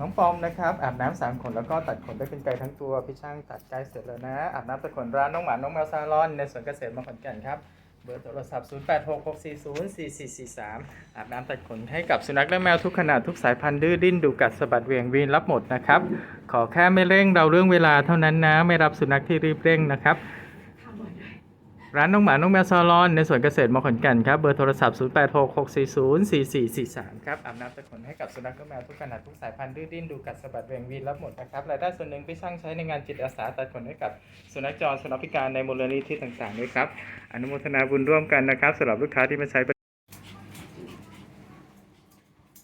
น้องปอมนะครับอาบน้ำสามขนแล้วก็ตัดขนด้วยกรรไกรทั้งตัวพี่ช่างตัดใกล้เสร็จแล้วนะอาบน้ำตัดขนร้านน้องหมาน้องแมวซาลอนในสวนเกษตรมงขอนแก่นครับเบอร์โทรศัพท์ 0866404443 อาบน้ำตัดขนให้กับสุนัขและแมวทุกขนาดทุกสายพันธุ์ดื้อดิ้นดุกัดสะบัดเวียงวีนรับหมดนะครับ ขอแค่ไม่เร่งเราเรื่องเวลาเท่านั้นนะ ไม่รับสุนัขที่รีบเร่งนะครับ ร้านน้องหมา น้องแมวซาลอน ในสวนเกษตรมอขอนแก่นครับ เบอร์โทรศัพท์ 0866404443 ครับอาบน้ำตะขนให้กับสุนัขและแมวทุกขนาดทุกสายพันธุ์ดื้อดิ้นดูกัดสะบัดเวงวีนรับหมดนะครับรายได้ส่วนหนึ่งพี่ช่างใช้ในงานจิตอาสาตัดขนให้กับสุนัขจรสุนัขพิการในมูลนิธิต่างๆด้วยครับ อนุโมทนาบุญร่วมกันนะครับสำหรับลูกค้าที่มาใช้บริ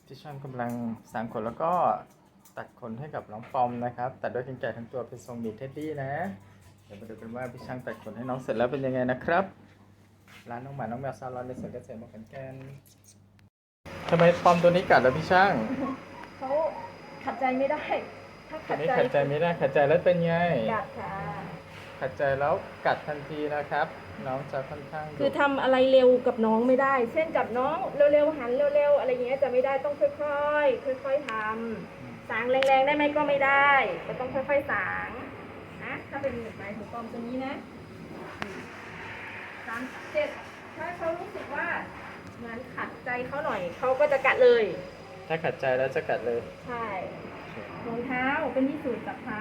พี่ช่างกำลังสางขนแล้วก็ตัดขนให้กับน้องปอมนะครับ ตัดด้วยกรรไกรทั้งตัวเป็นทรงมีเท็ดดี้นะ เดี๋ยวมาดูกันว่าพี่ช่างตัดขนให้น้องเสร็จแล้วเป็นยังไงนะครับ ร้านน้องหมา น้องแมวซาลอนในสวนเกษตรมขอนแก่นทำไมปอมตัวนี้กัดแล้วพี่ช่าง เขาขัดใจไม่ได้ ถ้าตัขัวดนี้ใจขัดใจไม่ได้ขัดใจแล้วเป็นไง กัดค่ะ ขัดใจแล้วกัดทันทีนะครับ น้องจะค่อนข้างดุคือทำอะไรเร็วกับน้องไม่ได้ เช่นกับน้องเร็วๆหันเร็วๆอะไรอย่างเงี้ยจะไม่ได้ต้องค่อยๆค่อยๆทำสางแรงๆได้ไหมก็ไม่ได้ก็ต้องค่อยๆสางนะ ถ้าเป็นหมายถึงปอมตัวนี้นะสามเจ็ดถ้าเขารู้สึกว่าเหมือนขัดใจเขาหน่อยเขาก็จะกัดเลย ถ้าขัดใจแล้วจะกัดเลยใช่รองเท้าเป็นที่สูดจับเท้า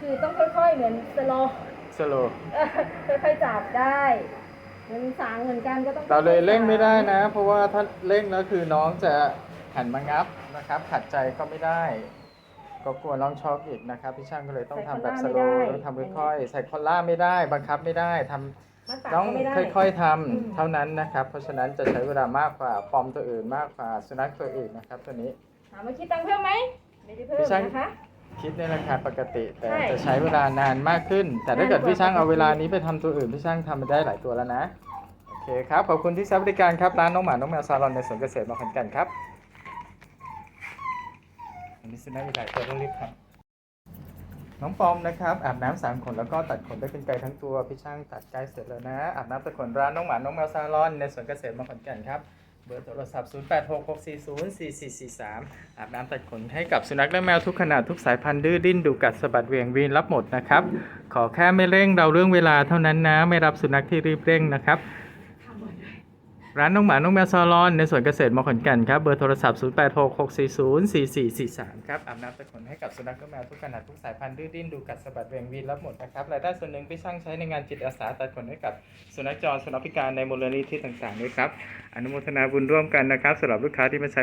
คือต้องค่อยๆเหมือนสโลว์สโลค่อยๆจับได้เหมือนสางเหมือนกันก็ต้องเราเลยค่อๆเร่งไม่ได้สางนะ เพราะว่าถ้าเร่งแล้วคือน้องจะหันมางับนะครับ ขัดใจก็ไม่ได้ ก็กลัวน้องช็อกอีกนะครับพี่ช่างก็เลยต้องทำแบบสโลว์ต้องทำค่อยๆใส่คอลล่าไม่ได้ บังคับไม่ได้ทำมัดปากต้องก็ไม่ได้ ค่อยๆทอืมำเท่านั้นนะครับ เพราะฉะนั้นจะใช้เวลามากกว่าปอมตัวอื่นมากกว่าสุนัขตัวอื่นนะครับ ตัวนี้ ถามว่าคิดตังค์เพิ่มไหมไม่ได้เพิ่พี่มช่าง นะคะ คิดในราคาปกติ แต่ใช่จะใช้เวลานานมากขึ้น แต่ถ้าเกิดนานกว่าพี่ช่างเอาปกติ เวลานี้ไปทำตัวอื่นพี่ช่างทำมาได้หลายตัวแล้วนะโอเคครับขอบคุณที่ใช้บริการครับร้านน้องหมาน้องแมวซาลอนในสวนเกษตรมาขอนแก่นครับ อันนี้สุนัขอีกหลายตัวต้องรีบทำน้องปอมนะครับอาบน้ำสามขนแล้วก็ตัดขนด้วยกรรไกรทั้งตัวพี่ช่างตัดใกล้เสร็จแล้วนะอาบน้ำตัดขนร้านน้องหมาน้องแมวซาลอนในสวนเกษตรมาขอนแก่นครับเบอร์โทรศัพท์ 0866404443 อาบน้ำตัดขนให้กับสุนัขและแมวทุกขนาดทุกสายพันธุ์ดื้อดิ้นดุกัดสะบัดเวียงวีนรับหมดนะครับ ขอแค่ไม่เร่งเราเรื่องเวลาเท่านั้นนะ ไม่รับสุนัขที่รีบเร่งนะครับ ร้านน้องหมา น้องแมวซาลอน ในสวนเกษตรมอขอนแก่นครับ เบอร์โทรศัพท์ 0866404443 ครับอาบน้ำตะขนให้กับสุนัขและแมวทุกขนาดทุกสายพันธุ์ดื้อดิ้นดูกัดสะบัดเวงวีนรับหมดนะครับ รายได้ส่วนหนึ่งพี่ช่างใช้ในงานจิตอาสาตัดขนให้กับสุนัขจรสุนัขพิการในมูลนิธิต่างๆด้วยครับ อนุโมทนาบุญร่วมกันนะครับสำหรับลูกค้าที่มาใช้